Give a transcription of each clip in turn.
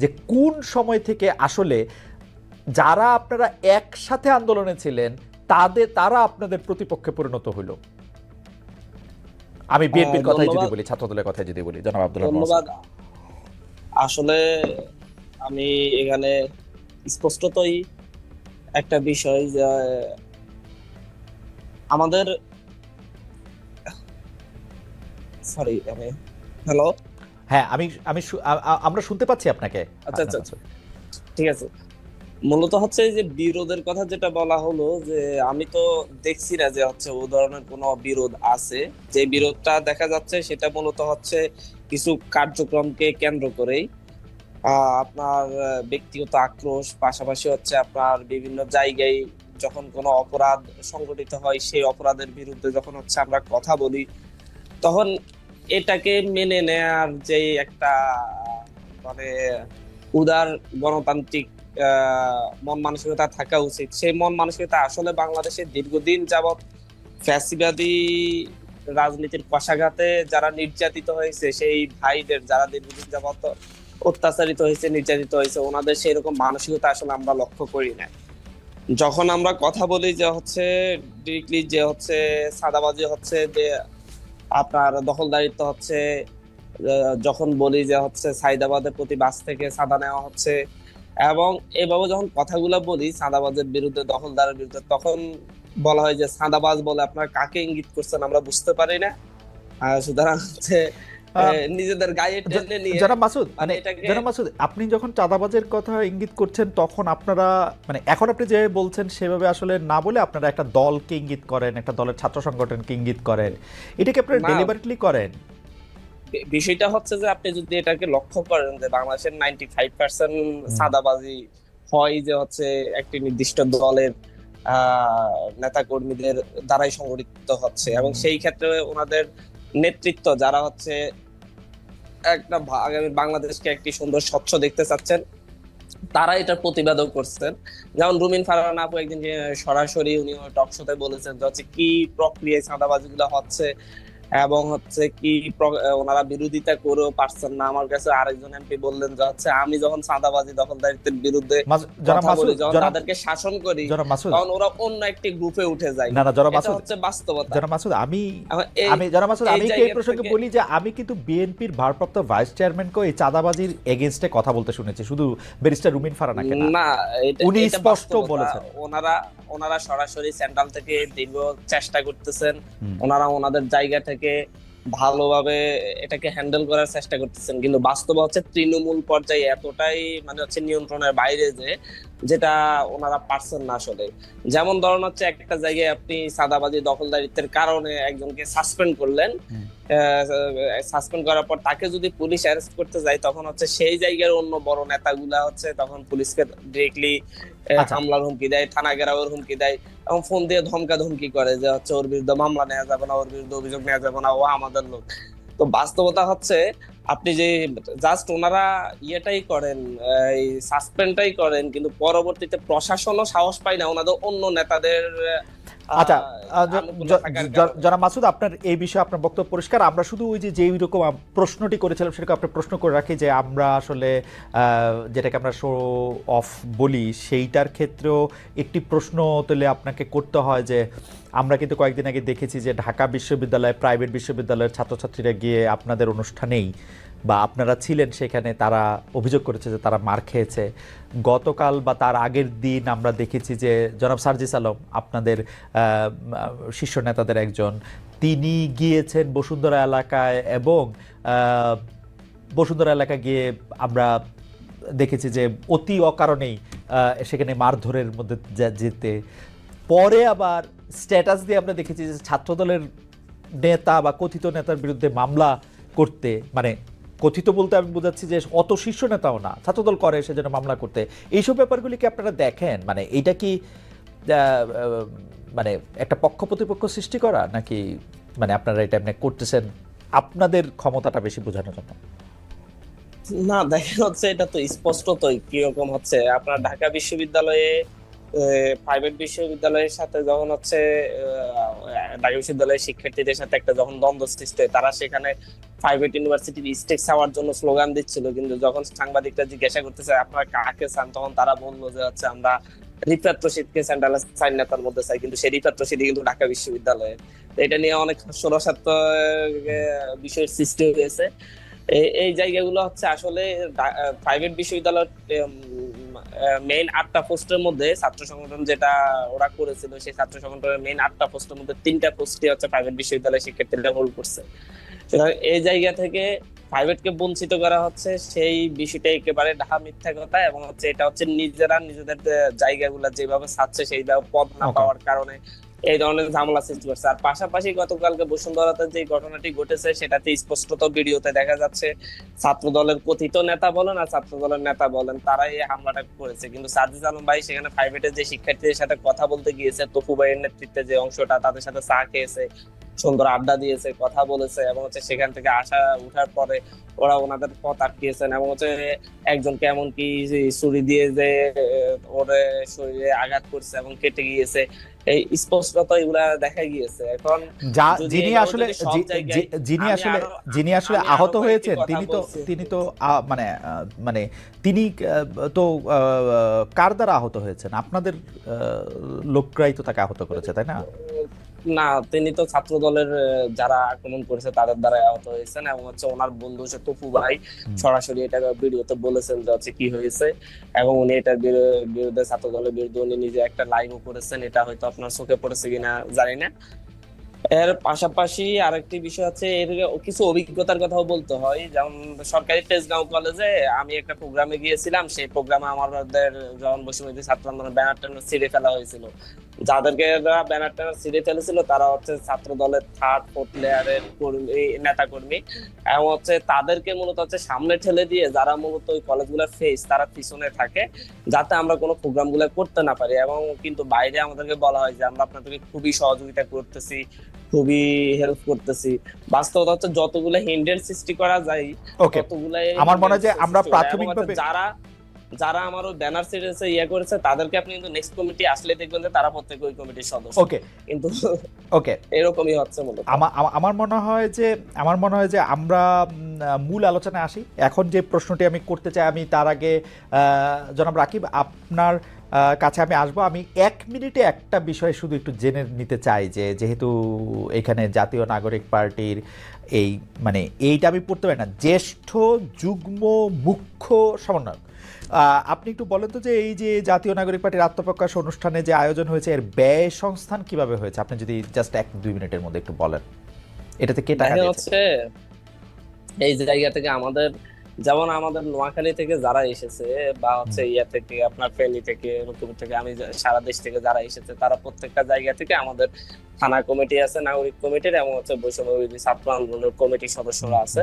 যে কোন সময় থেকে আসলে যারা আপনারা একসাথে আন্দোলনে ছিলেন তাদের তারা আপনাদের প্রতিপক্ষে পরিণত হইল? আমি বিএনপির কথাই যদি। বলি ছাত্রদলের কথাই যদি বলি জনাব আব্দুল ধন্যবাদ। আসলে আমি এখানে স্পষ্টতই একটা বিষয় যে আমাদের সরি আমি হ্যালো হ্যাঁ আমি আমি আমরা শুনতে পাচ্ছি আপনাকে। আচ্ছা, আচ্ছা, আচ্ছা। ঠিক আছে। মূলত হচ্ছে যে বিরোধের কথা যেটা বলা হলো যে আমি তো দেখছি না যে হচ্ছে ও ধরনের কোনো বিরোধ আছে। যে বিরোধটা দেখা যাচ্ছে সেটা মূলত হচ্ছে কিছু কার্যক্রমকে কেন্দ্র করেই আপনার ব্যক্তিগত আক্রোশ পাশাপাশি হচ্ছে আপনার বিভিন্ন জায়গায় যখন কোনো অপরাধ সংঘটিত হয় সেই অপরাধের বিরুদ্ধে যখন হচ্ছে আমরা কথা বলি তখন এটাকে মেনে নেয়ার যে একটা মানে উদার গণতান্ত্রিক মন মানসিকতা থাকা উচিত। সেই মন মানসিকতা আসলে বাংলাদেশে দীর্ঘদিন যাবৎ ফ্যাসিবাদী রাজনীতির কষাঘাতে যারা নির্যাতিত হয়েছে, সেই ভাইদের যারা দীর্ঘদিন যাবৎ অত্যাচারিত হয়েছে, নির্যাতিত হয়েছে, ওনাদের সেই রকম মানসিকতা আসলে আমরা লক্ষ্য করি না যখন আমরা কথা বলি যে হচ্ছে, ডিরেক্টলি যে হচ্ছে, সাদাবাজি হচ্ছে, যে আপনার দখলদারিত্ব হচ্ছে যখন বলি যে হচ্ছে সাইদাবাদের প্রতি বাস থেকে সাদা নেওয়া হচ্ছে, এবং এভাবে যখন কথাগুলো বলি সাদাবাজের বিরুদ্ধে, দখলদারের বিরুদ্ধে, তখন বলা হয় যে সাদাবাজ বলে আপনার কাকে ইঙ্গিত করছেন আমরা বুঝতে পারি না। সুতরাং হচ্ছে নিজেদের গায়ে টেনে নিয়ে জনাব মাসুদ মানে জনাব মাসুদ আপনি যখন চাঁদাবাজের কথা ইঙ্গিত করছেন তখন আপনারা মানে এখন আপনি যে বলছেন সেভাবে আসলে না বলে আপনারা একটা দলকে ইঙ্গিত করেন একটা দলের ছাত্র সংগঠনকে ইঙ্গিত করেন। এটাকে আপনারা। ডেলিভারেটলি করেন? বিষয়টা হচ্ছে যে আপনি যদি এটাকে লক্ষ্য করেন যে বাংলাদেশের নাইনটি ফাইভ পার্সেন্ট সাদাবাজি হয় যে হচ্ছে একটি নির্দিষ্ট দলের আহ নেতা কর্মীদের দ্বারাই সংগঠিত হচ্ছে। এবং সেই ক্ষেত্রে ওনাদের নেতৃত্ব যারা হচ্ছে একটা আগামী বাংলাদেশকে একটি সুন্দর স্বচ্ছ দেখতে চাচ্ছেন, তারা এটা প্রতিবাদও করছেন। যেমন রুমিন ফারহান আপু একদিন সরাসরি উনি টক শোতে বলেছেন যে হচ্ছে কি প্রক্রিয়ায় চাঁদাবাজি গুলো হচ্ছে এবং হচ্ছে কি ওনারা বিরোধিতা করেও পারছেন না। আমার কাছে আরেকজন এমপি বললেন যে হচ্ছে আমি যখন চাঁদাবাজি দখলদারিত্বের বিরুদ্ধে কথা বলি যখন তাদেরকে শাসন করি তখন ওরা অন্য একটি গ্রুপে উঠে যায়। না না জনাব মাসুদ হচ্ছে বাস্তবতা। জনাব মাসুদ আমি আমি জনাব মাসুদ আমি কি এই প্রসঙ্গে বলি যে আমি কিন্তু বিএনপির ভারপ্রাপ্ত ভাইস চেয়ারম্যানকে এই চাঁদাবাজির এগেনস্টে কথা বলতে শুনেছি। শুধু ব্যারিস্টার রুমিন ফারানাকে না। উনি স্পষ্ট। বলেছেন। ওনারা ওনারা সরাসরি সেন্ট্রাল থেকে দীর্ঘ চেষ্টা করতেছেন। ওনারা ওনাদের জায়গা থেকে ভালোভাবে এটাকে হ্যান্ডেল করার চেষ্টা করতেছেন। কিন্তু বাস্তব হচ্ছে তৃণমূল পর্যায়ে এতটাই মানে হচ্ছে নিয়ন্ত্রণের বাইরে যে যেটা ওনারা পারছেন না আসলে। যেমন ধরুন হচ্ছে একটা জায়গায় আপনি সাদাবাজি দখলদারিত্বের কারণে একজনকে সাসপেন্ড করলেন। সাসপেন্ড করার পর তাকে যদি পুলিশ অ্যারেস্ট করতে যায় তখন হচ্ছে সেই জায়গার অন্য বড় নেতাগুলা হচ্ছে তখন পুলিশকে ডিরেক্টলি আচ্ছা। হামলার হুমকি দেয় থানা ঘেরাওয়ের হুমকি দেয় এবং ফোন দিয়ে ধমকা ধমকি করে যে হচ্ছে ওর বিরুদ্ধে মামলা নেওয়া যাবে না ওর বিরুদ্ধে অভিযোগ নেওয়া যাবে না ও আমাদের লোক তো বাস্তবতা হচ্ছে আপনি যে জাস্ট ওনারা ইয়েটাই করেন এই সাসপেন্ডটাই করেন কিন্তু পরবর্তীতে প্রশাসনও সাহস পায় না ওনাদের অন্য নেতাদের আচ্ছা। জনাব মাসুদ আপনার এই বিষয়ে আপনার বক্তব্য পরিষ্কার আমরা শুধু ওই যে যেই রকম প্রশ্নটি করেছিলাম সেটাকে আপনি প্রশ্ন করে রাখি যে আমরা আসলে যেটাকে আমরা শো অফ বলি সেইটার ক্ষেত্রেও একটি প্রশ্ন তুলে আপনাকে করতে হয় যে আমরা কিন্তু কয়েকদিন আগে দেখেছি যে ঢাকা বিশ্ববিদ্যালয় প্রাইভেট বিশ্ববিদ্যালয়ের ছাত্রছাত্রীরা গিয়ে আপনাদের অনুষ্ঠানেই বা আপনারা ছিলেন সেখানে, তারা অভিযোগ করেছে যে তারা মার খেয়েছে। গতকাল বা তার আগের দিন আমরা দেখেছি যে জনাব সার্জিস আলম, আপনাদের শীর্ষ নেতাদের একজন, তিনি গিয়েছেন বসুন্ধরা এলাকায় এবং বসুন্ধরা এলাকায় গিয়ে আমরা দেখেছি যে অতি অকারণেই সেখানে মারধরের মধ্যে যেতে। পরে আবার স্ট্যাটাস দিয়ে আমরা দেখেছি যে ছাত্রদলের নেতা বা কথিত নেতার বিরুদ্ধে মামলা করতে মানে কথিত বলতে আমি বোঝাচ্ছি যে অত শীর্ষ নেতাও না, ছাত্রদল করে, সেজন্য মামলা করতে। এইসব ব্যাপারগুলি কি আপনারা দেখেন? মানে এইটা কি মানে একটা পক্ষ প্রতিপক্ষ সৃষ্টি করা, নাকি মানে আপনারা এটা এমনি করতেছেন আপনাদের ক্ষমতাটা বেশি বোঝানোর জন্য? না দেখেন হচ্ছে এটা তো স্পষ্টতই, কীরকম হচ্ছে। আপনার ঢাকা বিশ্ববিদ্যালয়ে প্রাইভেট বিশ্ববিদ্যালয়ের সাথে যখন হচ্ছে ঢাকা বিশ্ববিদ্যালয়ের শিক্ষার্থীদের সাথে একটা যখন দ্বন্দ্ব সৃষ্টি হয়, তারা সেখানে প্রাইভেট ইউনিভার্সিটির স্টেক চাওয়ার জন্য স্লোগান দিচ্ছিল। কিন্তু যখন সাংবাদিকরা জিজ্ঞাসা করতেছে, আপনারা কাকে চান? তখন তারা বলল যে, হচ্ছে আমরা রিফাত রশিদকে সেন্ট্রাল মধ্যে চাই। কিন্তু সেই রিফাত রশিদই কিন্তু ঢাকা বিশ্ববিদ্যালয়ে। তো এটা নিয়ে অনেক ষোড়শাত্ম বিষয়ের সৃষ্টি হয়েছে। এই- জায়গাগুলো হচ্ছে আসলে প্রাইভেট বিশ্ববিদ্যালয়ের মেইন আটটা পোস্টের মধ্যে ছাত্র সংগঠন যেটা ওরা করেছিল সেই ছাত্র সংগঠনের মেইন আটটা পোস্টের মধ্যে তিনটা পোস্টই হচ্ছে প্রাইভেট বিশ্ববিদ্যালয়ের শিক্ষার্থীরা হোল্ড করছে। এই জায়গা থেকে প্রাইভেটকে বঞ্চিত করা হচ্ছে সেই বিষয়টা একেবারে ঢাকা মিথ্যা কথা এবং হচ্ছে এটা হচ্ছে নিজেরা নিজেদের জায়গাগুলো যেভাবে ছাড়ছে সেইভাবে পদ না পাওয়ার কারণে এই ধরনের ঝামেলা সৃষ্টি করছে। আর পাশাপাশি গতকালকে বসুন্ধরাতে যে ঘটনাটি ঘটেছে, সেটাতে স্পষ্টত ভিডিওতে দেখা যাচ্ছে ছাত্র দলের কথিত নেতা বলেন আর ছাত্র দলের নেতা বলেন, তারাই এই হামলাটা করেছে। কিন্তু সাজিদ আলম ভাই সেখানে প্রাইভেটের যে শিক্ষার্থীদের সাথে কথা বলতে গিয়েছে, তফু ভাইয়ের নেতৃত্বে যে অংশটা, তাদের সাথে চা খেয়েছে, সুন্দর আড্ডা দিয়েছে, কথা বলেছে এবং হচ্ছে সেখান থেকে আসা উঠার পরে ওরা ওনাদের পথ আটকিয়েছেন এবং হচ্ছে একজনকে এমনকি যে ছুরি দিয়ে যে ওর শরীরে আঘাত করছে এবং কেটে গিয়েছে। এই স্পষ্টতা এগুলা দেখা গিয়েছে। এখন যা যিনি আসলে যিনি আসলে যিনি আসলে আহত হয়েছেন তিনি তো তিনি তো আহ, মানে মানে তিনি তো আহ, কার দ্বারা আহত হয়েছেন? আপনাদের আহ, লোকরাই তো তাকে আহত করেছে তাই না? না তিনি তো ছাত্র দলের যারা আক্রমণ করেছে তাদের দ্বারা আহত হয়েছেন এবং হচ্ছে ওনার বন্ধু হচ্ছে তপু ভাই সরাসরি এটা ভিডিওতে বলেছেন যে হচ্ছে কি হয়েছে এবং উনি এটার বিরুদ্ধে ছাত্র দলের বিরুদ্ধে উনি নিজে একটা লাইভও করেছেন এটা হয়তো আপনার চোখে পড়েছে কিনা জানি না। এর পাশাপাশি আরেকটি বিষয় আছে এর কিছু অভিজ্ঞতার কথাও বলতে হয় যেমন সরকারি তেজগাঁও কলেজে আমি একটা প্রোগ্রামে গিয়েছিলাম সেই প্রোগ্রামে আমাদের যখন বসুমতী ছাত্র আন্দোলন ব্যানার ছিঁড়ে ফেলা হয়েছিল। যাদেরকে ব্যানার টানার ছিঁড়ে ফেলেছিল তারা হচ্ছে ছাত্র দলের থার্ড ফোর্থ লেয়ারের কর্মী নেতা কর্মী এবং হচ্ছে তাদেরকে মূলত হচ্ছে সামনে ঠেলে দিয়ে যারা মূলত ওই কলেজগুলোর ফেস তারা পিছনে থাকে যাতে আমরা কোনো প্রোগ্রামগুলো করতে না পারি। এবং কিন্তু বাইরে আমাদেরকে বলা হয় যে আমরা আপনাদেরকে খুবই সহযোগিতা করতেছি খুবই হেল্প করতেছি। বাস্তবতা হচ্ছে যতগুলো হিন্ডের সৃষ্টি করা যায় ততগুলাই আমার মনে হয় যে আমরা প্রাথমিকভাবে- যারা যারা আমার ওই ব্যানার সিরিজে ইয়ে করেছে তাদেরকে আপনি কিন্তু নেক্সট কমিটি আসলে দেখবেন যে তারা প্রত্যেক ওই কমিটির সদস্য। ওকে কিন্তু ওকে এরকমই হচ্ছে মূলত। আমার মনে হয় যে আমার মনে হয় যে আমরা মূল আলোচনায় আসি। এখন যে প্রশ্নটি আমি করতে চাই আমি তার আগে জনাব রাকিব আপনার কাছে আমি আসব। আমি এক মিনিটে একটা বিষয় শুধু একটু জেনে নিতে চাই যে যেহেতু এখানে জাতীয় নাগরিক পার্টির এই মানে এইটা আমি পড়তে পারি না। জ্যেষ্ঠ যুগ্ম মুখ্য সমন্বয়ক। আপনি একটু বলেন তো যে এই যে জাতীয় নাগরিক পার্টির আত্মপ্রকাশ অনুষ্ঠানে যে আয়োজন হয়েছে এর ব্যয় সংস্থান কীভাবে হয়েছে? আপনি যদি জাস্ট এক দুই মিনিটের মধ্যে একটু বলেন। এটাতে কে টাকা দিয়েছে? হচ্ছে এই জায়গা থেকে আমাদের যেমন আমাদের নোয়াখালী থেকে যারা এসেছে বা হচ্ছে ইয়া থেকে আপনার ফেনী থেকে রতুপুর থেকে আমি সারা দেশ থেকে যারা এসেছে তারা প্রত্যেকটা জায়গা থেকে আমাদের থানা কমিটি আছে নাগরিক কমিটির এবং হচ্ছে বৈষম্য ছাত্র আন্দোলনের কমিটির সদস্যরা আছে।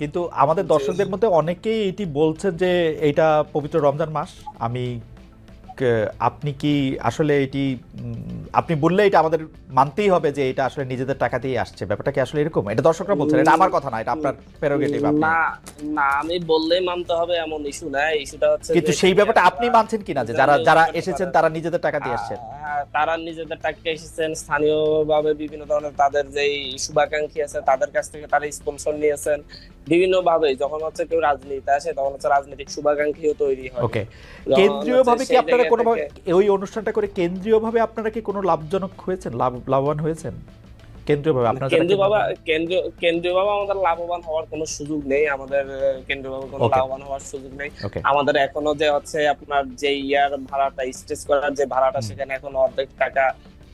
কিন্তু আমাদের দর্শকদের মধ্যে অনেকেই এটি বলছেন যে এটা পবিত্র রমজান মাস। আমি আপনি কি আসলে এটি আপনি বললে এটা আমাদের মানতেই হবে যে এটা আসলে নিজেদের টাকা দিয়ে আসছে। ব্যাপারটা কি আসলে এরকম? এটা দর্শকরা বলছেন এটা আমার কথা না এটা আপনার প্রেরোগেটিভ না না আমি বললেই মানতে হবে এমন ইস্যু না ইস্যুটা হচ্ছে কিন্তু সেই ব্যাপারটা আপনি মানছেন কিনা যে যারা যারা এসেছেন তারা নিজেদের টাকা দিয়ে আসছেন? তারা নিজেদের টাকা এসেছেন স্থানীয়ভাবে বিভিন্ন ধরনের তাদের যে শুভাকাঙ্ক্ষী আছে তাদের কাছ থেকে তারা স্পন্সর নিয়েছেন। বিভিন্ন ভাবে যখন হচ্ছে কেউ রাজনীতি আসে তখন হচ্ছে রাজনৈতিক শুভাকাঙ্ক্ষীও তৈরি হয়। ওকে কেন্দ্রীয়ভাবে কি আপনারা কোনো কোনোভাবে ওই অনুষ্ঠানটা করে কেন্দ্রীয়ভাবে আপনারা কি কোনো লাভজনক হয়েছেন? লাভ লাভবান হয়েছেন? কেন্দ্রীয়ভাবে আপনারা কেন্দ্রীয় বাবা কেন্দ্রীয়- কেন্দ্রীয় বাবা আমাদের লাভবান হওয়ার কোনো সুযোগ নেই। আমাদের কেন্দ্রীয় বাবা কোনো লাভবান হওয়ার সুযোগ নেই। আমাদের এখনও যে হচ্ছে আপনার যে ইয়ার ভাড়াটা স্টেজ করার যে ভাড়াটা সেখানে এখন অর্ধেক টাকা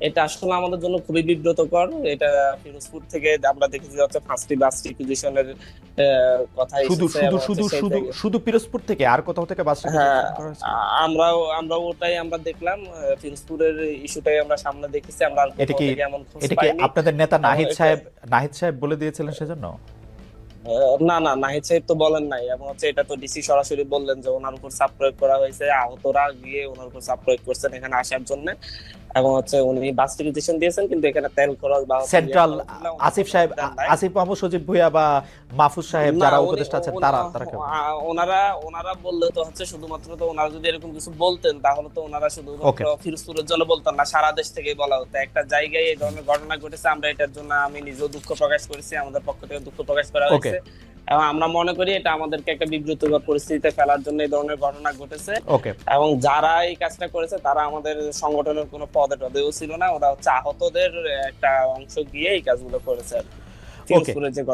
এটা আসলে আমাদের জন্য খুবই বিব্রতকর। এটা ফিরোজপুর থেকে আমরা দেখেছি হচ্ছে পাঁচটি বাস রিকুইজিশনের কথা শুধু শুধু শুধু শুধু শুধু পিরোজপুর থেকে? আর কোথাও থেকে বাস হ্যাঁ requisition করা হয়েছে? আ- আমরাও আমরা ওটাই আমরা দেখলাম ফিরোজপুরের ইস্যুটাই আমরা সামনে দেখেছি আমরা এটা কি- এটা কি আপনাদের নেতা নাহিদ সাহেব নাহিদ সাহেব বলে দিয়েছিলেন সেজন্য? না না নাহিদ সাহেব তো বলেন নাই এবং হচ্ছে এটা তো ডিসি সরাসরি বললেন যে ওনার উপর চাপ প্রয়োগ করা হয়েছে আহতরা গিয়ে ওনার উপর চাপ প্রয়োগ করছেন এখানে আসার জন্য। এবং হচ্ছে উনি বাস টিকিটেশন দিয়েছেন কিন্তু এখানে তেল খরচ বা সেন্ট্রাল ইয়ে আসিফ সাহেব আসিফ মাহমুদ সজীব ভুইয়া বা মাহফুজ সাহেব যারা উপদেষ্টা আছেন তারা তারা ওনারা ওনারা বললে তো হচ্ছে শুধুমাত্র তো ওনারা যদি এরকম কিছু বলতেন তাহলে তো ওনারা শুধুমাত্র Okay. ফিরোজপুরের জন্য বলতেন না সারা দেশ থেকে বলা হতো একটা জায়গায় এই ধরনের ঘটনা ঘটেছে আমরা এটার জন্য আমি নিজেও দুঃখ প্রকাশ করেছি আমাদের পক্ষ থেকে দুঃখ প্রকাশ করা. হয়েছে এবং আমরা মনে করি এটা আমাদেরকে একটা বিব্রতকর পরিস্থিতিতে ফেলার জন্য এই ধরনের ঘটনা ঘটেছে। ওকে এবং যারা এই কাজটা করেছে তারা আমাদের সংগঠনের কোনো পদে টদেও ছিল না। ওরা হচ্ছে আহতদের একটা অংশ গিয়ে এই কাজগুলো করেছে আর কি।